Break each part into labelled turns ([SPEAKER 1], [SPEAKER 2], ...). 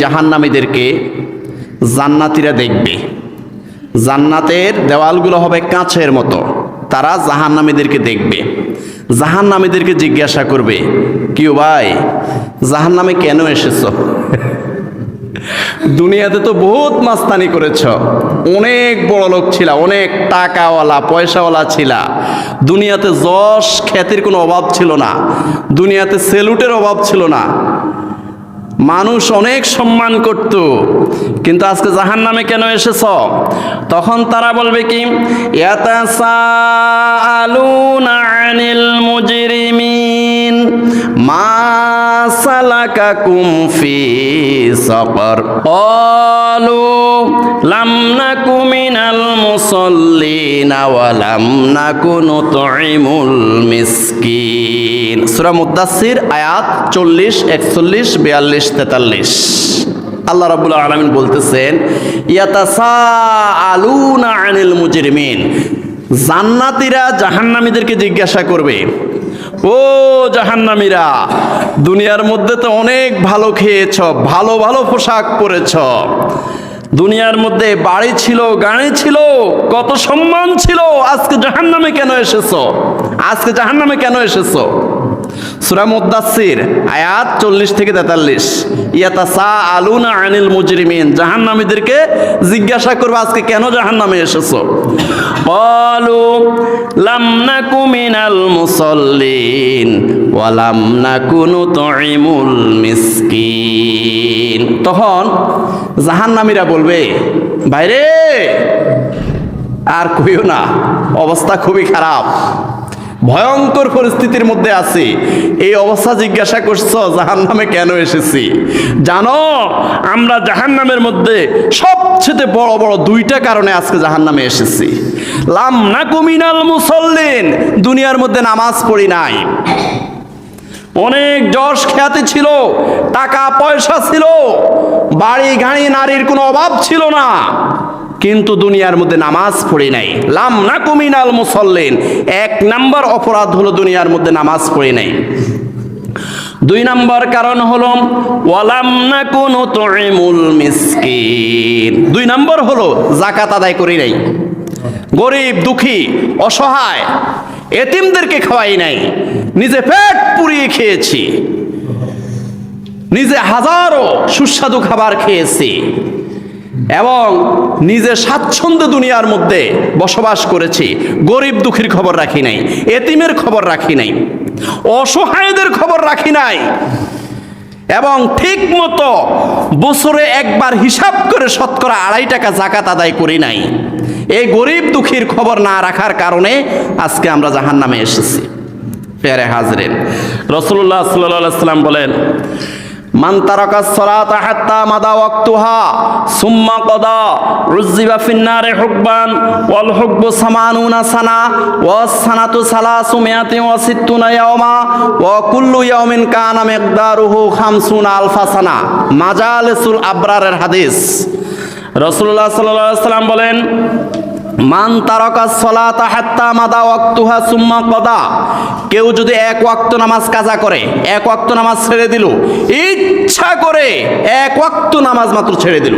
[SPEAKER 1] জাহান্নামীদেরকে জান্নাতীরা দেখবে। জান্নাতের দেওয়ালগুলো হবে কাঁচের মতো। তারা জাহান্নামীদেরকে দেখবে। জাহান্নামীদেরকে জিজ্ঞাসা করবে, কিউ ভাই, জাহান্নামে কেন এসেছ? দুনিয়াতে তো বহুত মাস্তানি করেছ। অনেক বড় লোক ছিল, অনেক টাকাওয়ালা, পয়সাওয়ালা ছিল। দুনিয়াতে যশ, খ্যাতির কোনো অভাব ছিল না। দুনিয়াতে সেলুটের অভাব ছিল না। মানুষ অনেক সম্মান করত। কিন্তু আজকে জাহান নামে কেন এসেছ? তখন তারা বলবে কি? আনিল মা সালাকাকুম ফি সাকার ক্বালু, লাম নাকু মিনাল মুসাল্লিনা ওয়া লাম নাকু নুতঈমুল মিসকিন। সূরা মুদাসসির, আয়াত 40 41 42 43 আল্লাহ রাব্বুল আলামিন বলতেছেন আনিল মুজরিমিন। জান্নাতীরা জাহান্নামীদেরকে জিজ্ঞাসা করবে ও জাহান্নামীরা, দুনিয়ার মধ্যে তো অনেক ভালো খেয়েছ, ভালো ভালো পোশাক পরেছ। দুনিয়ার মধ্যে বাড়ি ছিল, গাড়ি ছিল, কত সম্মান ছিল, আজকে জাহান্নামে কেন এসেছ? আজকে জাহান্নামে কেন এসেছ? সুরা মুদাসির আয়াত চল্লিশ থেকে তেতাল্লিশ। ইয়াতা সা আলুনা আনিল মুজরিমিন, জাহান্নামীদেরকে জিজ্ঞাসা করব, আজকে কেন জাহান্নামে এসেছ? বলু লাম নাকু মিনাল মুসল্লিন ওয়ালাম নাকুনু نطعم মিসকিন তখন জাহান্নামীরা বলবে বাইরে আর কইও না, অবস্থা খুবই খারাপ। ভয়ঙ্কর পরিস্থিতির মধ্যে আছি। এই অবস্থা জিজ্ঞাসা করছ জাহান নামে কেন এসেছি? জানো, আমরা জাহান নামের মধ্যে সবচেয়ে বড় বড় দুইটা কারণে আজকে জাহান নামে এসেছি। লাম না কুমিনাল মুসল্লিন, দুনিয়ার মধ্যে নামাজ পড়ি নাই। অনেক যশ খ্যাতি ছিল, টাকা পয়সা ছিল বাড়ি গাড়ি নারীর কোনো অভাব ছিল না। কিন্তু দুনিয়ার মধ্যে নামাজ পড়ে নাই। লাম না কুমিনাল মুসল্লিন। এক নাম্বার অপরাধ হলো দুনিয়ার মধ্যে নামাজ পড়ে নাই। দুই নম্বর কারণ হলো, ওয়ালাম না কোনো তুইমুল মিসকিন। দুই নম্বর হলো জাকাত আদায় করি নাই। গরিব, দুঃখী, অসহায়, এতিমদেরকে খাওয়াই নাই। নিজে পেট পুড়িয়ে খেয়েছি। নিজে হাজারো সুস্বাদু খাবার খেয়েছি। এবং নিজে স্বাচ্ছন্দ্য দুনিয়ার মধ্যে বসবাস করেছি। গরিব দুঃখীর খবর রাখি নাই, এতিমের খবর রাখি নাই, অসহায়দের খবর রাখি নাই। এবং ঠিক মতো বছরে একবার হিসাব করে শতকরা আড়াই টাকা জাকাত আদায় করি নাই। এই গরিব দুঃখীর খবর না রাখার কারণে আজকে আমরা জাহান নামে এসেছি। ফেরে হাজরেন। রসুল্লাহ সাল্লাম বলেন মান তারাকা সলাতা হাত্তা মাদা ওয়াক্তুহা সুম্মা কদা রুজিবা ফিন্নারে হুকবান ওয়াল হুকবু সামানুনা সানা ওয়াস সানাতু সালাসু মিয়াতি ওয়া সিত্তুনা ইয়াওমা ওয়া কুল্লু ইয়াউমিন কানা মিকদারুহু খামসুনা আলফা সানা। মাজালিসুল আবরারের হাদিস। আলাইহি সাল্লাম বলেন মান তারকা সলাতা হাত্তা মাদা ওয়াক্তুহা সুম্মা কদা। কেউ যদি এক ওয়াক্ত নামাজ কাজা করে, এক ওয়াক্ত নামাজ ছেড়ে দিল, ইচ্ছা করে এক ওয়াক্ত নামাজ মাত্র ছেড়ে দিল।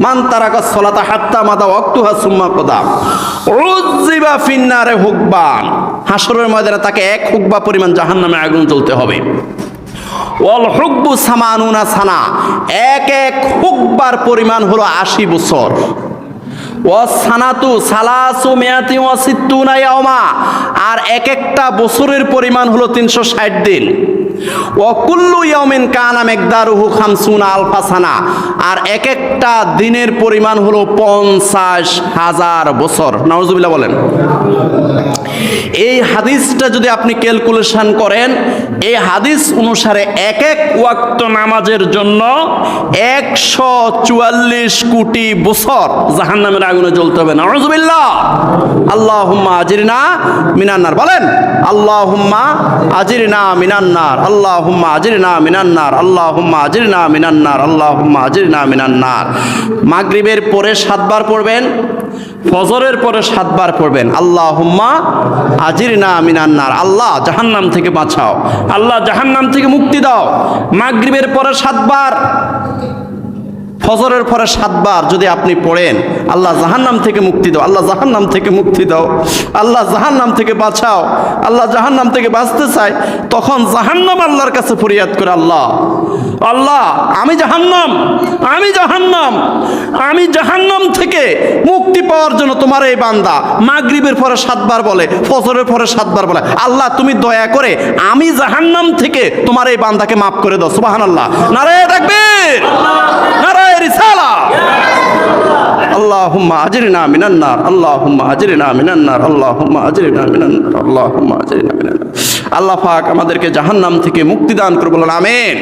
[SPEAKER 1] মান তারাকা সলাতা হাত্তা মাদা ওয়াক্তুহা সুম্মা কদা। উজ্জিবা ফিন্নারে হুকবান। হাসরের ময়দানে তাকে এক হুকবা পরিমাণ জাহান্নামে আগুন জ্বলতে হবে। ওয়াল হুকবু সামানুনা সানা। এক এক হুকবার পরিমাণ হলো আশি বছর। ও সানাতু সালাসু মেয়াতি ওয়াসিত্তুনা সিত্তুনা ইয়াওমা আর এক একটা বছরের পরিমাণ হলো তিনশো ষাট দিন। ও কুল্লু ইয়াউমিন কানা মেকদারুহু খামসুনা আলফা আর এক একটা দিনের পরিমাণ হলো পঞ্চাশ হাজার বছর। নওয়াজুবিল্লাহ বলেন। এই হাদিসটা যদি আপনি ক্যালকুলেশন করেন, এই হাদিস অনুসারে এক এক ওয়াক্ত নামাজের জন্য একশো চুয়াল্লিশ কোটি বছর জাহান নামের আগুনে জ্বলতে হবে। নজবিল্লা আল্লাহ আজিরিনা মিনান্নার। বলেন আল্লাহ আজিরিনা মিনান্নার। আল্লাহ হুম্মা মিনান্নার আল্লাহ হুম্মা মিনান্নার পরে সাতবার পড়বেন, ফজরের পরে সাতবার পড়বেন আল্লাহ হুম্মা আজির না মিনান্নার আল্লাহ জাহান্নাম থেকে বাঁচাও, আল্লাহ জাহান্নাম থেকে মুক্তি দাও। মাগরিবের পরে সাতবার, ফজরের পরে সাতবার যদি আপনি পড়েন আল্লাহ জাহান্নাম থেকে মুক্তি দাও, আল্লাহ জাহান্নাম থেকে মুক্তি দাও, আল্লাহ জাহান্নাম থেকে বাঁচাও, আল্লাহ জাহান্নাম থেকে বাঁচতে চায়, তখন জাহান্নাম আল্লাহর কাছে ফরিয়াদ করে আল্লাহ আল্লাহ, আমি জাহান্নাম আমি জাহান্নাম আমি জাহান্নাম থেকে মুক্তি পাওয়ার জন্য তোমার এই বান্দা, মাগরিবের পরে সাতবার বলে, ফজরের পরে সাতবার বলে, আল্লাহ তুমি দয়া করে আমি জাহান্নাম থেকে তোমার এই বান্দাকে মাফ করে দাও সুবাহান আল্লাহ নারায় তাকবীর, নারায় রিসালা আল্লাহুম্মা আজরিনা মিনান নার আল্লাহুম্মা আজরিনা মিনান নার আল্লাহুম্মা আজরিনা মিনান নার আল্লাহুম্মা আজরিনা মিনান নার আল্লাহ পাক আমাদেরকে জাহান্নাম থেকে মুক্তি দান করব আমিন।